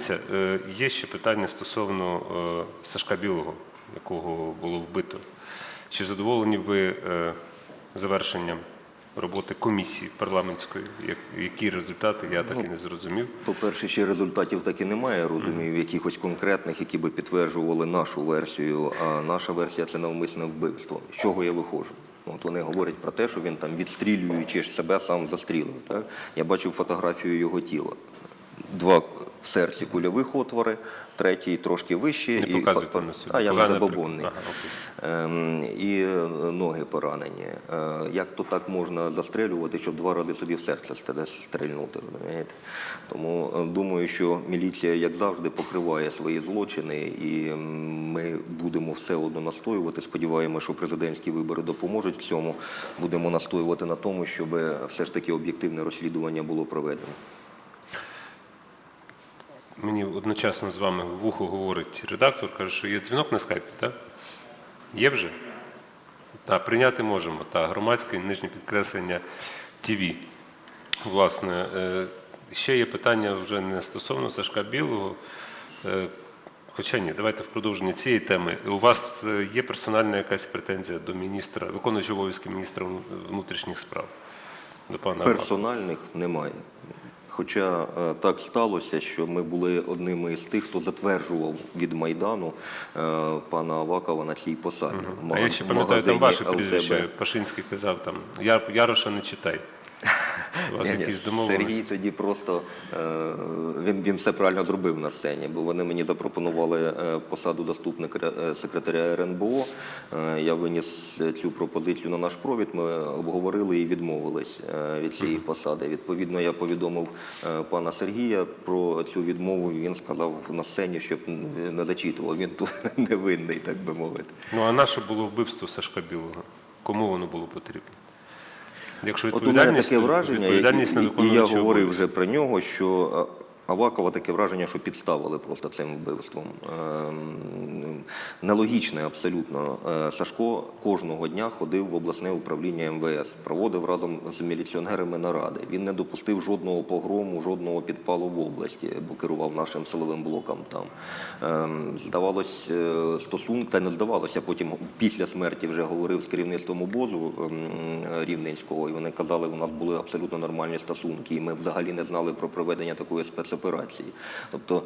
Дивіться, е, є ще питання стосовно е, Сашка Білого, якого було вбито. Чи задоволені ви е, завершенням роботи комісії парламентської? Які результати, я так і не зрозумів. По-перше, ще результатів так і немає, розумію, якихось конкретних, які би підтверджували нашу версію. А наша версія це навмисне вбивство. З чого я виходжу? От вони говорять про те, що він там відстрілюючи себе сам застрілив. Так? Я бачив фотографію його тіла. Два в серці кульових отвори, третій трошки вище. Не і. А я не забобонний. Ага. Ем, і е, ноги поранені. Е, Як то так можна застрелювати, щоб два рази собі в серце ст- стрельнути? розумієте? Тому е, думаю, що міліція, як завжди, покриває свої злочини, і ми будемо все одно настоювати. Сподіваємося, що президентські вибори допоможуть в цьому. Будемо настоювати на тому, щоб все ж таки об'єктивне розслідування було проведено. Мені одночасно з вами в вухо говорить редактор, каже, що є дзвінок на скайпі, так? Є вже? Так, прийняти можемо. Так, громадське нижнє підкреслення ТВ. Власне, е, ще є питання вже не стосовно Сашка Білого. Е, Хоча ні, давайте в продовження цієї теми. У вас е, є персональна якась претензія до міністра, виконуючого обов'язки міністра внутрішніх справ? До пана Персональних немає. Хоча е, так сталося, що ми були одними з тих, хто затверджував від Майдану е, пана Авакова на цій посаді. Угу. А я ще пам'ятаю, там ваше прізвище Пашинський казав там «Я- Яроша не читай. Ні, ні, Сергій тоді просто е, він, він все правильно зробив на сцені, бо вони мені запропонували е, посаду заступника е, секретаря РНБО. Я виніс цю пропозицію на наш провід. Ми обговорили і відмовились від цієї посади. Відповідно, я повідомив пана Сергія про цю відмову. Він сказав на сцені, щоб не зачитував. Він тут невинний, так би мовити. Ну а наше було вбивство Сашка Білого? Кому воно було потрібно? Якщо От у мене таке враження, і, і, і я говорив вже про нього, що Авакова таке враження, що підставили просто цим вбивством. Ем, Нелогічне абсолютно. Е, Сашко кожного дня ходив в обласне управління МВС, проводив разом з міліціонерами наради. Він не допустив жодного погрому, жодного підпалу в області, бо керував нашим силовим блоком там. Ем, Здавалось, е, стосунок, та не здавалося, потім після смерті вже говорив з керівництвом обозу ем, Рівненського, і вони казали, у нас були абсолютно нормальні стосунки, і ми взагалі не знали про проведення такої спецоперації. Тобто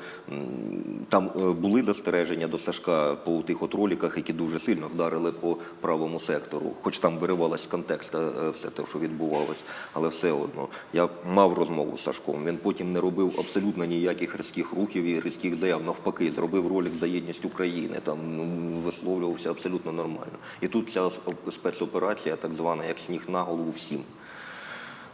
там е, були застереження до Сашка по тих от роліках, які дуже сильно вдарили по правому сектору, хоч там виривалось з контексту е, все те, що відбувалось, але все одно. Я мав розмову з Сашком. Він потім не робив абсолютно ніяких різких рухів і різких заяв. Навпаки, зробив ролик за єдність України. Там ну, висловлювався абсолютно нормально. І тут ця спецоперація, так звана, як сніг на голову всім.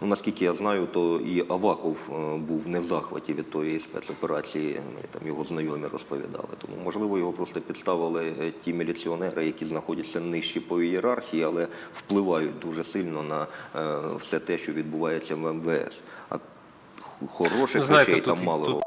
Ну, наскільки я знаю, то і Аваков е, був не в захваті від тої спецоперації, Ми там його знайомі розповідали. Тому, можливо, його просто підставили е, ті міліціонери, які знаходяться нижче по ієрархії, але впливають дуже сильно на е, все те, що відбувається в МВС. А хороших Ну, знаєте, речей тут- там мало. тут